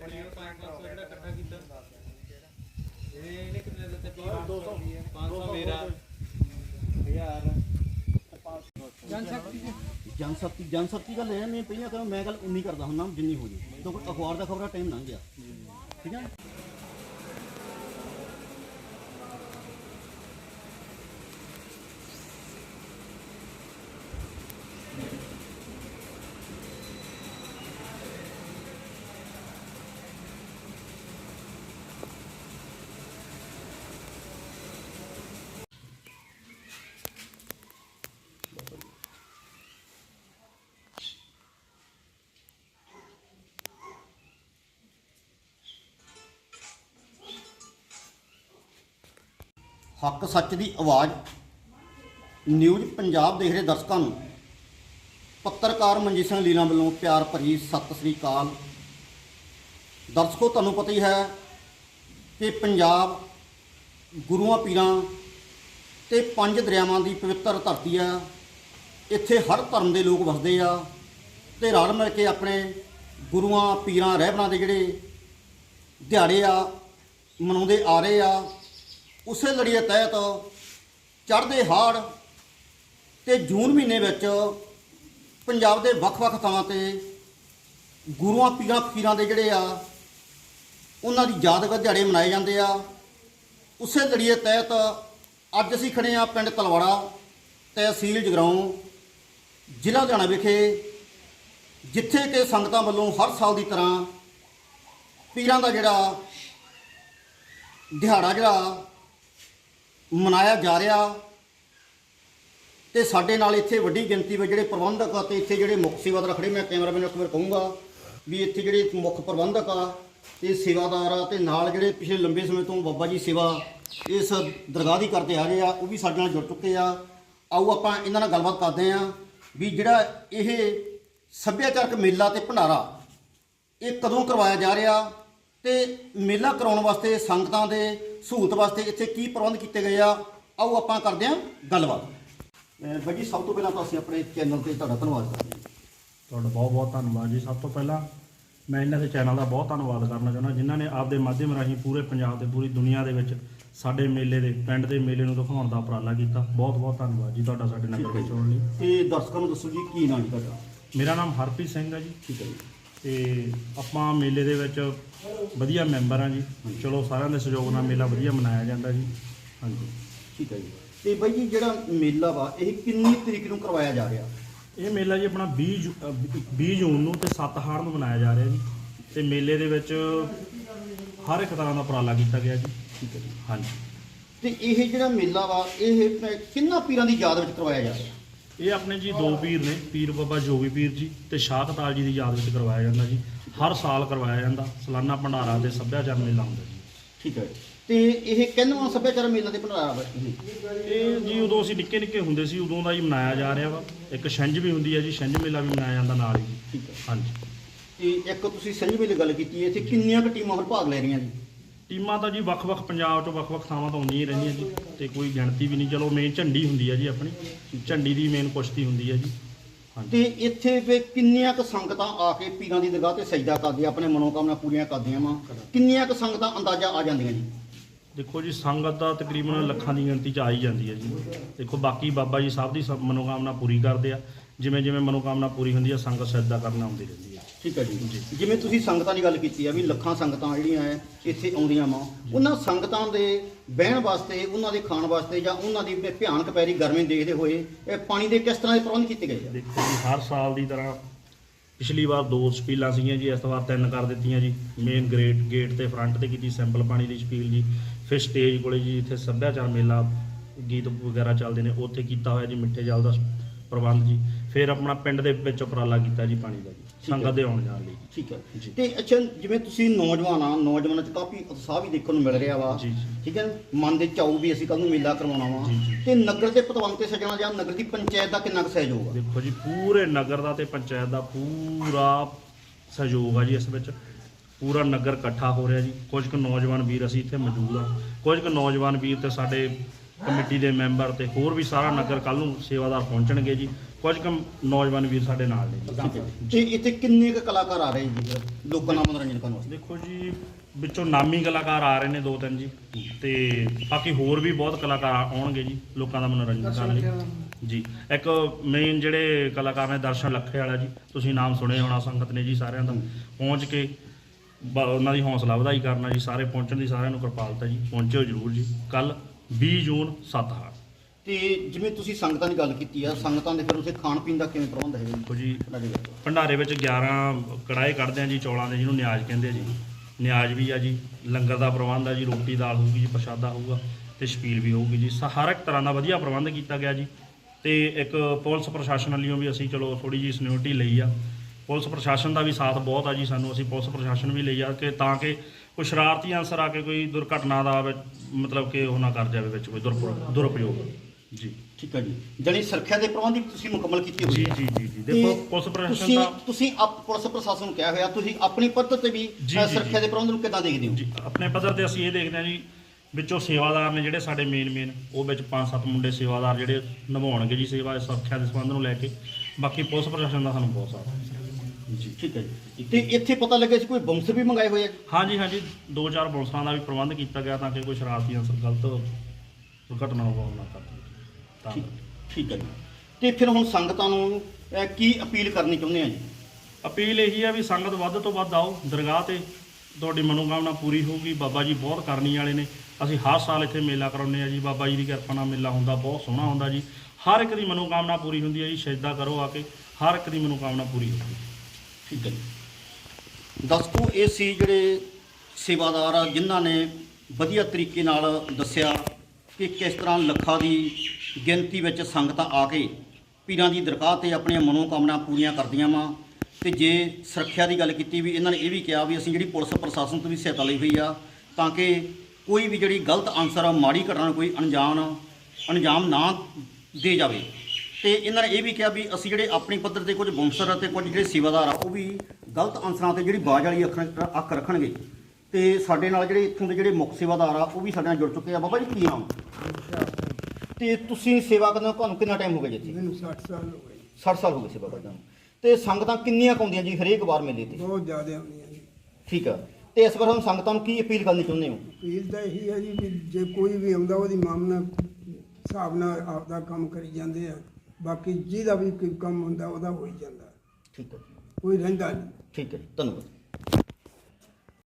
ਬੜੀ 500 ਜਿਹੜਾ ਇਕੱਠਾ ਕੀਤਾ ਇਹ ਇਹਨੇ ਕਿੰਨੇ ਦਿੱਤੇ 200 500 ਮੇਰਾ 1000 ਜਨ ਸ਼ਕਤੀ ਜਨ ਗੱਲ ਇਹ ਨਹੀਂ ਪਈਆਂ ਕਿ ਮੈਂ ਗੱਲ ਉਨੀ ਕਰਦਾ ਹੁੰਦਾ, ਜਿੰਨੀ ਹੋ ਜੇ ਕਿਉਂਕਿ ਅਖਬਾਰ ਦਾ ਖਬਰਾਂ ਟਾਈਮ ਲੰਘ ਗਿਆ। ਠੀਕ ਹੈ? ਹੱਕ ਸੱਚ ਦੀ ਆਵਾਜ਼। ਨਿਊਜ਼ ਪੰਜਾਬ ਦੇਖ ਰਹੇ ਦਰਸ਼ਕਾਂ ਨੂੰ। ਪੱਤਰਕਾਰ ਮਨਜੀਤ ਸਿੰਘ ਲੀਲਾ ਵੱਲੋਂ ਪਿਆਰ ਭਰੀ ਸਤਿ ਸ੍ਰੀ ਅਕਾਲ। ਦਰਸ਼ਕੋ, ਤੁਹਾਨੂੰ ਪਤਾ ਹੀ ਹੈ ਕਿ ਪੰਜਾਬ ਗੁਰੂਆਂ ਪੀਰਾਂ ਤੇ ਪੰਜ ਦਰਿਆਵਾਂ ਦੀ ਪਵਿੱਤਰ ਧਰਤੀ ਆ ਇੱਥੇ ਹਰ ਧਰਮ ਦੇ ਲੋਕ ਵਸਦੇ ਆ ਤੇ ਰਲ ਮਿਲ ਕੇ ਆਪਣੇ ਗੁਰੂਆਂ, ਪੀਰਾਂ, ਰਹਿਬਰਾਂ ਦੇ ਜਿਹੜੇ ਦਿਹਾੜੇ ਆ, ਮਨਾਉਂਦੇ ਆ ਰਹੇ ਆ ਉਸੇ ਲੜੀਏ ਤਹਿਤ ਚੜ੍ਹਦੇ ਹਾੜ ਤੇ ਜੂਨ ਮਹੀਨੇ ਵਿੱਚ ਪੰਜਾਬ ਦੇ ਵੱਖ-ਵੱਖ ਥਾਵਾਂ ਤੇ ਗੁਰੂਆਂ ਪੀਰਾਂ ਫਕੀਰਾਂ ਦੇ ਜਿਹੜੇ ਆ, ਉਹਨਾਂ ਦੀ ਯਾਦਗਾਰ ਦਿਹਾੜੇ ਮਨਾਏ ਜਾਂਦੇ ਆ। ਉਸੇ ਲੜੀਏ ਤਹਿਤ ਅੱਜ ਅਸੀਂ ਖੜੇ ਆ ਪਿੰਡ ਤਲਵਾੜਾ ਤਹਿਸੀਲ ਜਗਰਾਉਂ, ਜ਼ਿਲ੍ਹਾ ਲੁਧਿਆਣਾ ਵਿਖੇ, ਜਿੱਥੇ ਕਿ ਸੰਗਤਾਂ ਵੱਲੋਂ ਹਰ ਸਾਲ ਦੀ ਤਰ੍ਹਾਂ ਪੀਰਾਂ ਦਾ ਜਿਹੜਾ ਦਿਹਾੜਾ ਜਿਹੜਾ ਮਨਾਇਆ ਜਾ ਰਿਹਾ ਤੇ ਸਾਡੇ ਨਾਲ ਇੱਥੇ ਵੱਡੀ ਗਿਣਤੀ ਵਿੱਚ ਜਿਹੜੇ ਪ੍ਰਬੰਧਕ ਆ ਤੇ ਇੱਥੇ ਜਿਹੜੇ ਮੁੱਖ ਸੇਵਾਦਾਰ ਖੜੇ, ਮੈਂ ਕੈਮਰਾਮੈਨ ਨੂੰ ਇੱਕ ਵਾਰ ਕਹੂੰਗਾ ਵੀ ਇੱਥੇ ਜਿਹੜੇ ਮੁੱਖ ਪ੍ਰਬੰਧਕ ਆ ਤੇ ਸੇਵਾਦਾਰ ਆ ਤੇ ਨਾਲ ਜਿਹੜੇ ਪਿਛਲੇ ਲੰਬੇ ਸਮੇਂ ਤੋਂ ਬਾਬਾ ਜੀ ਸੇਵਾ ਇਸ ਦਰਗਾਹ ਦੀ ਕਰਦੇ ਆ ਰਹੇ ਆ, ਉਹ ਵੀ ਸਾਡੇ ਨਾਲ ਜੁੜ ਚੁੱਕੇ ਆ। ਆਓ ਆਪਾਂ ਇਹਨਾਂ ਨਾਲ ਗੱਲਬਾਤ ਕਰਦੇ ਆ ਵੀ ਜਿਹੜਾ ਇਹ ਸੱਭਿਆਚਾਰਕ ਮੇਲਾ ਤੇ ਭੰਡਾਰਾ, ਇਹ ਕਦੋਂ ਕਰਵਾਇਆ ਜਾ ਰਿਹਾ ਤੇ ਮੇਲਾ ਕਰਾਉਣ ਵਾਸਤੇ ਸੰਗਤਾਂ ਦੇ ਸਹੂਲਤ ਵਾਸਤੇ ਇੱਥੇ ਕੀ ਪ੍ਰਬੰਧ ਕੀਤੇ ਗਏ ਆ? ਆਓ ਆਪਾਂ ਕਰਦੇ ਹਾਂ ਗੱਲਬਾਤ। ਅਹ ਬਾਈ ਜੀ ਸਭ ਤੋਂ ਪਹਿਲਾਂ ਤਾਂ ਅਸੀਂ ਆਪਣੇ ਚੈਨਲ ਤੇ ਤੁਹਾਡਾ ਧੰਨਵਾਦ ਕਰਦੇ ਹਾਂ। ਤੁਹਾਡਾ ਬਹੁਤ ਬਹੁਤ ਧੰਨਵਾਦ ਜੀ। ਸਭ ਤੋਂ ਪਹਿਲਾਂ ਮੈਂ ਇਹਨਾਂ ਦੇ ਚੈਨਲ ਦਾ ਬਹੁਤ ਧੰਨਵਾਦ ਕਰਨਾ ਚਾਹੁੰਦਾ ਜਿਨ੍ਹਾਂ ਨੇ ਆਪਦੇ ਮਾਧਿਅਮ ਰਾਹੀਂ ਪੂਰੇ ਪੰਜਾਬ ਤੇ ਪੂਰੀ ਦੁਨੀਆ ਦੇ ਵਿੱਚ ਸਾਡੇ ਮੇਲੇ ਦੇ ਪਿੰਡ ਦੇ ਮੇਲੇ ਨੂੰ ਦਿਖਾਉਣ ਦਾ ਉਪਰਾਲਾ ਕੀਤਾ। ਬਹੁਤ ਬਹੁਤ ਧੰਨਵਾਦ ਜੀ ਤੁਹਾਡਾ ਸਾਡੇ ਵਿੱਚ ਆਉਣ ਲਈ। ਤੇ ਦਰਸ਼ਕਾਂ ਨੂੰ ਦੱਸੋ ਜੀ ਕੀ ਨਾਮ ਤੁਹਾਡਾ? ਮੇਰਾ ਨਾਮ ਹਰਪ੍ਰੀਤ ਸਿੰਘ ਹੈ ਜੀ। ਠੀਕ ਹੈ ਜੀ। ਤੇ ਆਪਾਂ ਮੇਲੇ ਦੇ ਵਿੱਚ ਵਧੀਆ ਮੈਂਬਰ ਹਾਂ ਜੀ। ਚਲੋ ਸਾਰਿਆਂ ਦੇ ਸਹਿਯੋਗ ਨਾਲ ਮੇਲਾ ਵਧੀਆ ਮਨਾਇਆ ਜਾਂਦਾ ਜੀ। ਹਾਂਜੀ। ਠੀਕ ਹੈ ਜੀ। ਤੇ ਬਾਈ ਜੀ ਜਿਹੜਾ ਮੇਲਾ ਵਾ ਇਹ ਕਿੰਨੀ ਤਰੀਕ ਨੂੰ ਕਰਵਾਇਆ ਜਾ ਰਿਹਾ? ਇਹ ਮੇਲਾ ਜੀ ਆਪਣਾ 20 ਜੂ- ਅ, 20 ਜੂਨ ਨੂੰ ਤੇ 7 ਹਾੜ ਨੂੰ ਮਨਾਇਆ ਜਾ ਰਿਹਾ ਜੀ। ਤੇ ਮੇਲੇ ਦੇ ਵਿੱਚ ਹਰ ਇੱਕ ਤਰ੍ਹਾਂ ਦਾ ਉਪਰਾਲਾ ਕੀਤਾ ਗਿਆ ਜੀ। ਠੀਕ ਹੈ ਜੀ। ਹਾਂਜੀ। ਤੇ ਇਹ ਜਿਹੜਾ ਮੇਲਾ ਵਾ ਇਹ ਕਿੰਨਾ ਪੀਰਾਂ ਦੀ ਯਾਦ ਵਿੱਚ ਕਰਵਾਇਆ ਜਾ ਰਿਹਾ? ਇਹ ਆਪਣੇ ਜੀ ਦੋ ਪੀਰ ਨੇ ਪੀਰ ਬਾਬਾ ਜੋਗੀ ਪੀਰ ਜੀ ਤੇ ਸ਼ਾਹਕਤਾਲ ਜੀ ਦੀ ਯਾਦ ਵਿੱਚ ਕਰਵਾਇਆ ਜਾਂਦਾ ਜੀ। ਹਰ ਸਾਲ ਕਰਵਾਇਆ ਜਾਂਦਾ ਸਾਲਾਨਾ ਭੰਡਾਰਾ ਤੇ ਸੱਭਿਆਚਾਰ ਮੇਲਾ ਹੁੰਦਾ ਜੀ। ਠੀਕ ਹੈ ਜੀ। ਤੇ ਇਹ ਕਿੰਨਵਾਂ ਸੱਭਿਆਚਾਰ ਮੇਲਾ ਤੇ ਭੰਡਾਰਾ ਵਾ ਇਹ? ਇਹ ਜੀ ਉਦੋਂ ਅਸੀਂ ਨਿੱਕੇ ਨਿੱਕੇ ਹੁੰਦੇ ਸੀ ਉਦੋਂ ਦਾ ਹੀ ਮਨਾਇਆ ਜਾ ਰਿਹਾ ਵਾ। ਇੱਕ ਛੰਝ ਵੀ ਹੁੰਦੀ ਹੈ ਜੀ ਛੰਝ ਮੇਲਾ ਵੀ ਮਨਾਇਆ ਜਾਂਦਾ ਨਾਲ ਹੀ। ਜੀ ਠੀਕ ਹੈ। ਹਾਂਜੀ। ਤੇ ਇੱਕ ਤੁਸੀਂ ਸੰਜੇ ਵੇਲੇ ਗੱਲ ਕੀਤੀ ਹੈ ਇੱਥੇ ਕਿੰਨੀਆਂ ਕੁ ਟੀਮਾਂ ਹੋਰ ਭਾਗ ਲੈ ਰਹੀਆਂ ਜੀ? ਟੀਮਾਂ ਤਾਂ ਜੀ ਵੱਖ-ਵੱਖ ਪੰਜਾਬ ਤੋਂ ਵੱਖ-ਵੱਖ ਥਾਵਾਂ ਤੋਂ ਆਉਂਦੀਆਂ ਹੀ ਰਹਿੰਦੀਆਂ ਜੀ ਤੇ ਕੋਈ ਗਿਣਤੀ ਵੀ ਨਹੀਂ। ਚਲੋ ਮੇਨ ਝੰਡੀ ਹੁੰਦੀ ਹੈ ਜੀ ਆਪਣੀ ਝੰਡੀ ਦੀ ਮੇਨ ਕੁਸ਼ਤੀ ਹੁੰਦੀ ਹੈ ਜੀ। ਤੇ ਇੱਥੇ ਵੀ ਕਿੰਨੀਆਂ ਕੁ ਸੰਗਤਾਂ ਆ ਕੇ ਪੀਰਾਂ ਦੀ ਦਰਗਾਹ ਤੇ ਸਜਦਾ ਕਰਦੀਆਂ ਆਪਣੇ ਮਨੋਕਾਮਨਾ ਪੂਰੀਆਂ ਕਰਦੀਆਂ ਵਾ ਕਿੰਨੀਆਂ ਕੁ ਸੰਗਤਾਂ ਅੰਦਾਜ਼ਾ ਆ ਜਾਂਦੀਆਂ ਜੀ? ਦੇਖੋ ਜੀ ਸੰਗਤ ਦਾ ਤਕਰੀਬਨ ਲੱਖਾਂ ਦੀ ਗਿਣਤੀ ਚ ਆ ਹੀ ਜਾਂਦੀ ਹੈ ਜੀ। ਦੇਖੋ ਬਾਕੀ ਬਾਬਾ ਜੀ ਸਭ ਦੀ ਸਭ ਮਨੋਕਾਮਨਾ ਪੂਰੀ ਕਰਦੇ ਆ। ਜਿਵੇਂ ਜਿਵੇਂ ਮਨੋਕਾਮਨਾ ਪੂਰੀ ਹੁੰਦੀ ਹੈ ਸੰਗਤ ਸਜਦਾ ਕਰਨ ਆਉਂਦੀ ਰਹਿੰਦੀ ਹੈ ਠੀਕ ਹੈ ਜੀ। ਜਿਵੇਂ ਤੁਸੀਂ ਸੰਗਤਾਂ ਦੀ ਗੱਲ ਕੀਤੀ ਆ ਵੀ ਲੱਖਾਂ ਸੰਗਤਾਂ ਜਿਹੜੀਆਂ ਐ, ਇੱਥੇ ਆਉਂਦੀਆਂ ਵਾ। ਉਹਨਾਂ ਸੰਗਤਾਂ ਦੇ ਬਹਿਣ ਵਾਸਤੇ, ਉਹਨਾਂ ਦੇ ਖਾਣ ਵਾਸਤੇ ਜਾਂ ਉਹਨਾਂ ਦੀ ਭਿਆਨਕ ਪੈਰੀ ਗਰਮੀ ਦੇਖਦੇ ਹੋਏ ਇਹ ਪਾਣੀ ਦੇ ਕਿਸ ਤਰ੍ਹਾਂ ਦੇ ਪ੍ਰਬੰਧ ਕੀਤੇ ਗਏ ਆ? ਦੇਖੋ ਜੀ, ਹਰ ਸਾਲ ਦੀ ਤਰ੍ਹਾਂ ਪਿਛਲੀ ਵਾਰ ਦੋ ਸਪੀਲਾਂ ਸੀਗੀਆਂ ਜੀ, ਇਸ ਵਾਰ ਤਿੰਨ ਕਰ ਦਿੱਤੀਆਂ ਜੀ। ਮੇਨ ਗ੍ਰੇਟ ਗੇਟ ਤੇ ਫਰੰਟ ਤੇ ਕੀਤੀ ਸਿੰਪਲ ਪਾਣੀ ਦੀ ਸਪੀਲ ਜੀ। ਫਿਰ ਸਟੇਜ ਕੋਲੇ ਜੀ, ਇੱਥੇ ਸੱਭਿਆਚਾਰ ਮੇਲਾ, ਗੀਤ ਵਗੈਰਾ ਚੱਲਦੇ ਨੇ, ਉੱਥੇ ਕੀਤਾ ਹੋਇਆ ਜੀ ਮਿੱਠੇ ਜਲ ਦਾ ਪ੍ਰਬੰਧ ਜੀ। ਫਿਰ ਆਪਣਾ ਪਿੰਡ ਦੇ ਵਿੱਚ ਉਪਰਾਲਾ ਕੀਤਾ ਜੀ ਪਾਣੀ ਦਾ ਜੀ। ਸੰਗਤ ਦੇ ਆਉਣ ਜਾਣ ਲਈ। ਠੀਕ ਹੈ। ਤੇ ਅੱਛਾ ਜਿਵੇਂ ਤੁਸੀਂ ਨੌਜਵਾਨ ਆ ਨੌਜਵਾਨਾਂ 'ਚ ਕਾਫੀ ਉਤਸ਼ਾਹ ਵੀ ਦੇਖਣ ਨੂੰ ਮਿਲ ਰਿਹਾ ਵਾ। ਜੀ, ਜੀ। ਠੀਕ ਹੈ ਨਾ? ਮਨ ਦੇ ਚਾਉ ਵੀ ਅਸੀਂ ਕੱਲ ਨੂੰ ਮੇਲਾ ਕਰਵਾਉਣਾ ਵਾ। ਜੀ, ਜੀ। ਤੇ ਨਗਰ ਦੇ ਪਤਵੰਤੇ ਸੱਜਣਾ ਜਾਂ ਨਗਰ ਦੀ ਪੰਚਾਇਤ ਦਾ ਕਿੰਨਾ ਕੁ ਸਹਿਯੋਗ ਆ? ਦੇਖੋ ਜੀ ਪੂਰੇ ਨਗਰ ਦਾ ਤੇ ਪੰਚਾਇਤ ਦਾ ਪੂਰਾ ਸਹਿਯੋਗ ਆ ਜੀ ਇਸ ਵਿੱਚ। ਪੂਰਾ ਨਗਰ ਇਕੱਠਾ ਹੋ ਰਿਹਾ ਜੀ। ਕੁਝ ਕੁ ਨੌਜਵਾਨ ਵੀਰ ਅਸੀਂ ਇੱਥੇ ਮੌਜੂਦ ਆ। ਕੁਝ ਕੁ ਨੌਜਵਾਨ ਵੀਰ ਤੇ ਸਾਡੇ ਕਮੇਟੀ ਦੇ ਮੈਂਬਰ ਤੇ ਹੋਰ ਵੀ ਸਾਰਾ ਨਗਰ ਕੱਲ ਨੂੰ ਸੇਵਾਦਾਰ ਪਹੁੰਚਣਗੇ ਜੀ। ਕੁਝ ਕੁ ਨੌਜਵਾਨ ਵੀਰ ਸਾਡੇ ਨਾਲ ਨੇ ਜੀ। ਤੇ ਇੱਥੇ ਕਿੰਨੇ ਕੁ ਕਲਾਕਾਰ ਆ ਰਹੇ ਜੀ? ਲੋਕਾਂ ਦਾ ਮਨੋਰੰਜਨ ਕਰਨ ਵਾਸਤੇ। ਦੇਖੋ ਜੀ ਵਿੱਚੋਂ ਨਾਮੀ ਕਲਾਕਾਰ ਆ ਰਹੇ ਨੇ ਦੋ ਤਿੰਨ ਜੀ। ਤੇ ਬਾਕੀ ਹੋਰ ਵੀ ਬਹੁਤ ਕਲਾਕਾਰ ਆਉਣਗੇ ਜੀ ਲੋਕਾਂ ਦਾ ਮਨੋਰੰਜਨ ਕਰਨ ਲਈ। ਜੀ ਇੱਕ ਮੇਨ ਜਿਹੜੇ ਕਲਾਕਾਰ ਨੇ ਦਰਸ਼ਨ ਲੱਖੇ ਵਾਲਾ ਜੀ ਤੁਸੀਂ ਨਾਮ ਸੁਣਿਆ ਹੋਣਾ ਸੰਗਤ ਨੇ ਜੀ ਸਾਰਿਆਂ ਦਾ। ਪਹੁੰਚ ਕੇ ਬ- ਉਹਨਾਂ ਦੀ ਹੌਸਲਾ ਵਧਾਈ ਕਰਨਾ ਜੀ ਸਾਰੇ ਪਹੁੰਚਣ ਦੀ ਸਾਰਿਆਂ ਨੂੰ ਕਿਰਪਾਲਤਾ ਜੀ। ਪਹੁੰਚਿਓ ਜਰੂਰ ਜੀ। ਕੱਲ 20 ਜੂਨ ਸੱਤਹਾਰ ਤੇ ਜਿਵੇਂ ਤੁਸੀਂ ਸੰਗਤਾਂ ਦੀ ਗੱਲ ਕੀਤੀ ਆ ਸੰਗਤਾਂ ਦੇ ਫਿਰ ਉਸੇ ਖਾਣ ਪੀਣ ਦਾ ਕਿਵੇਂ ਪ੍ਰਬੰਧ ਹੈ ਜੀ? ਦੇਖੋ ਜੀ ਭੰਡਾਰੇ ਵਿੱਚ 11 ਕੜਾਏ ਕੱਢਦੇ ਆ ਜੀ ਚੌਲਾਂ ਦੇ ਜਿਹਨੂੰ ਨਿਆਜ਼ ਕਹਿੰਦੇ ਆ ਜੀ। ਨਿਆਜ਼ ਵੀ ਆ ਜੀ ਲੰਗਰ ਦਾ ਪ੍ਰਬੰਧ ਆ ਜੀ ਰੋਟੀ ਦਾਲ ਹੋਊਗੀ ਜੀ ਪ੍ਰਸ਼ਾਦਾ ਹੋਊਗਾ ਤੇ ਛਪੀਲ ਵੀ ਹੋਊਗੀ ਜੀ। ਹਰ ਇੱਕ ਤਰ੍ਹਾਂ ਦਾ ਵਧੀਆ ਪ੍ਰਬੰਧ ਕੀਤਾ ਗਿਆ ਜੀ। ਤੇ ਇੱਕ ਪੁਲਿਸ ਪ੍ਰਸ਼ਾਸਨ ਵੱਲੋਂ ਵੀ ਅਸੀਂ ਚਲੋ ਥੋੜੀ ਜੀ ਸਿਕਿਉਰਿਟੀ ਲਈ ਆ। ਪੁਲਿਸ ਪ੍ਰਸ਼ਾਸਨ ਦਾ ਵੀ ਸਾਥ ਬਹੁਤ ਆ ਜੀ ਸਾਨੂੰ ਅਸੀਂ ਪੁਲਿਸ ਪ੍ਰਸ਼ਾਸਨ ਵੀ ਲਈ ਆ ਕਿ ਤਾਂ ਕਿ ਕੋਈ ਸ਼ਰਾਰਤੀ ਅਨਸਰ ਆ ਕੇ ਕੋਈ ਦੁਰਘਟਨਾ ਦਾ ਮਤਲਬ ਕਿ ਉਹ ਨਾ ਕਰ ਜਾਵੇ ਵਿੱਚ ਕੋਈ ਦੁਰਪ- ਦੁਰਉਪਯੋਗ। ਜੀ। ਠੀਕ ਹੈ ਜੀ। ਜਣੀ ਸੁਰੱਖਿਆ ਦੇ ਪ੍ਰਬੰਧ ਵੀ ਤੁਸੀਂ ਮੁਕੰਮਲ ਕੀਤੇ ਹੋਏ ਜੀ ਆ ਜੀ ਜੀ ਜੀ। ਤੇ ਦੇਖੋ ਪੁਲਿਸ ਪ੍ਰਸ਼ਾਸਨ ਤੁਸੀਂ ਦਾ ਤੁਸੀਂ ਆਪ ਪੁਲਿਸ ਪ੍ਰਸ਼ਾਸਨ ਨੂੰ ਕਿਹਾ ਹੋਇਆ ਤੁਸੀਂ ਆਪਣੀ ਪੱਧਰ ਤੇ ਵੀ ਜੀ, ਅ, ਜੀ, ਸੁਰੱਖਿਆ ਜੀ। ਦੇ ਪ੍ਰਬੰਧ ਨੂੰ ਕਿੱਦਾਂ ਦੇਖਦੇ ਹੋ? ਜੀ ਆਪਣੇ ਪੱਧਰ ਤੇ ਅਸੀਂ ਇਹ ਦੇਖਦੇ ਹਾਂ ਜੀ ਵਿੱਚੋਂ ਸੇਵਾਦਾਰ ਨੇ ਜਿਹੜੇ ਸਾਡੇ ਮੇਨ ਮੇਨ ਉਹ ਵਿੱਚ ਪੰਜ ਸੱਤ ਮੁੰਡੇ ਸੇਵਾਦਾਰ ਜਿਹੜੇ ਨਿਭਾਉਣਗੇ ਜੀ ਸੇਵਾ ਸੁਰੱਖਿਆ ਦੇ ਸੰਬੰਧ ਨੂੰ ਲੈ ਕੇ। ਬਾਕੀ ਪੁਲਿਸ ਪ੍ਰਸ਼ਾਸਨ ਦਾ ਸਾਨੂੰ ਬਹੁਤ ਸਾਥ ਹੈ। ਜੀ ਠੀਕ ਹੈ ਜੀ। ਤੇ ਇੱਥੇ ਪਤਾ ਲੱਗਿਆ ਸੀ ਕੋਈ ਬੰਸ ਵੀ ਮੰਗਾਏ ਹੋਏ ਆ? ਹਾਂਜੀ ਹਾਂਜੀ। ਦੋ ਚਾਰ ਬੌਂਸਾਂ ਦਾ ਵੀ ਪ੍ਰਬੰਧ ਕੀਤਾ ਗਿਆ ਤਾਂ ਕਿ ਕੋਈ ਸ਼ਰਾਰਤੀ ਅਨਸਰ ਗਲਤ ਦੁਰਘਟਨਾ ਨਾ ਨਾ ਕਰ ਠੀਕ ਠੀਕ ਹੈ ਜੀ। ਤੇ ਫਿਰ ਹੁਣ ਸੰਗਤਾਂ ਨੂੰ ਕੀ ਅਪੀਲ ਕਰਨੀ ਚਾਹੁੰਦੇ ਆ ਜੀ? ਅਪੀਲ ਇਹੀ ਆ ਵੀ ਸੰਗਤ ਵੱਧ ਤੋਂ ਵੱਧ ਆਓ ਦਰਗਾਹ ਤੇ ਤੁਹਾਡੀ ਮਨੋਕਾਮਨਾ ਪੂਰੀ ਹੋਊਗੀ ਬਾਬਾ ਜੀ ਬਹੁਤ ਕਰਨੀ ਵਾਲੇ ਨੇ। ਅਸੀਂ ਹਰ ਸਾਲ ਇੱਥੇ ਮੇਲਾ ਕਰਾਉਂਦੇ ਆ ਜੀ ਬਾਬਾ ਜੀ ਦੀ ਕਿਰਪਾ ਨਾਲ ਮੇਲਾ ਹੁੰਦਾ ਬਹੁਤ ਸੋਹਣਾ ਹੁੰਦਾ ਜੀ। ਹਰ ਇੱਕ ਦੀ ਮਨੋਕਾਮਨਾ ਪੂਰੀ ਹੁੰਦੀ ਹੈ ਜੀ ਸ਼ਰਧਾ ਕਰੋ ਆ ਕੇ ਹਰ ਇੱਕ ਦੀ ਮਨੋਕਾਮਨਾ ਪੂਰੀ ਹੋਊਗੀ। ਠੀਕ ਹੈ ਜੀ। ਦਸਤੋ ਇਹ ਸੀ ਜਿਹੜੇ ਸੇਵਾਦਾਰ ਆ ਜਿਨ੍ਹਾਂ ਨੇ ਵਧੀਆ ਤਰੀਕੇ ਨਾਲ ਦੱਸਿਆ ਕਿ ਕਿਸ ਤਰ੍ਹਾਂ ਲੱਖਾਂ ਦੀ ਗਿਣਤੀ ਵਿੱਚ ਸੰਗਤਾਂ ਆ ਕੇ ਪੀਰਾਂ ਦੀ ਦਰਗਾਹ ਤੇ ਆਪਣੀਆਂ ਮਨੋਕਾਮਨਾ ਪੂਰੀਆਂ ਕਰਦੀਆਂ ਵਾ। ਤੇ ਜੇ ਸੁਰੱਖਿਆ ਦੀ ਗੱਲ ਕੀਤੀ ਵੀ ਇਹਨਾਂ ਨੇ ਇਹ ਵੀ ਕਿਹਾ ਵੀ ਅਸੀਂ ਜਿਹੜੀ ਪੁਲਿਸ ਪ੍ਰਸ਼ਾਸਨ ਤੋਂ ਵੀ ਸਹਾਇਤਾ ਲਈ ਹੋਈ ਆ, ਤਾਂ ਕਿ ਕੋਈ ਵੀ ਜਿਹੜੀ ਗਲਤ ਆਨਸਰ ਆ, ਮਾੜੀ ਘਟਨਾ ਨੂੰ ਕੋਈ ਅਣਜਾਣ ਅਣਜਾਮ ਨਾ ਦੇ ਜਾਵੇ। ਤੇ ਇਹਨਾਂ ਨੇ ਇਹ ਵੀ ਕਿਹਾ ਵੀ ਅਸੀਂ ਜਿਹੜੇ ਆਪਣੀ ਪੱਧਰ ਤੇ ਕੁਝ ਬੌਂਸਰ ਅਤੇ ਕੁਝ ਜਿਹੜੇ ਸੇਵਾਦਾਰ ਆ, ਉਹ ਵੀ ਗਲਤ ਅਨਸਰਾਂ ਤੇ ਜਿਹੜੀ ਬਾਜ ਵਾਲੀ ਅੱਖ ਅੱਖ ਰੱਖਣਗੇ। ਤੇ ਸਾਡੇ ਨਾਲ ਜਿਹੜੇ ਇੱਥੋਂ ਦੇ ਜਿਹੜੇ ਮੁੱਖ ਸੇਵਾਦਾਰ ਆ, ਉਹ ਵੀ ਸਾਡੇ ਨਾਲ ਜੁੜ ਚੁੱਕੇ ਆ। ਬਾਬਾ ਜੀ, ਕੀ ਨਾਮ? ਤੇ ਤੁਸੀਂ ਸੇਵਾ ਕਰਦੇ ਹੋ ਤੁਹਾਨੂੰ ਕਿੰਨਾ ਟਾਈਮ ਹੋ ਗਿਆ ਜੀ ਇੱਥੇ? ਮੈਨੂੰ 60 ਸਾਲ ਹੋ ਗਏ 60 ਸਾਲ ਹੋ ਗਏ ਸੇਵਾ ਕਰਦੇ ਨੂੰ। ਤੇ ਸੰਗਤਾਂ ਕਿੰਨੀਆਂ ਕੁ ਆਉਂਦੀਆਂ ਜੀ ਹਰੇਕ ਵਾਰ ਮੇਲੇ ਤੇ? ਬਹੁਤ ਜ਼ਿਆਦਾ ਆਉਂਦੀਆਂ ਜੀ। ਠੀਕ ਆ। ਤੇ ਇਸ ਵਾਰ ਹੁਣ ਸੰਗਤਾਂ ਨੂੰ ਕੀ ਅਪੀਲ ਕਰਨੀ ਚਾਹੁੰਦੇ ਹੋ? ਅਪੀਲ ਤਾਂ ਇਹੀ ਹੈ ਜੀ ਵੀ ਜੇ ਕੋਈ ਵੀ ਆਉਂਦਾ ਉਹਦੀ ਮਾਮਨਾ ਹਿਸਾਬ ਨਾਲ ਆਪਦਾ ਕੰਮ ਕਰੀ ਜਾਂਦੇ ਆ। ਬਾਕੀ ਜਿਹਦਾ ਵੀ ਕੋਈ ਕੰਮ ਹੁੰਦਾ ਉਹਦਾ ਹੋ ਹੀ ਜਾਂਦਾ। ਠੀਕ ਹੈ ਕੋਈ ਰਹਿੰਦਾ ਨਹੀਂ। ਠੀਕ ਹੈ ਧੰਨਵਾਦ।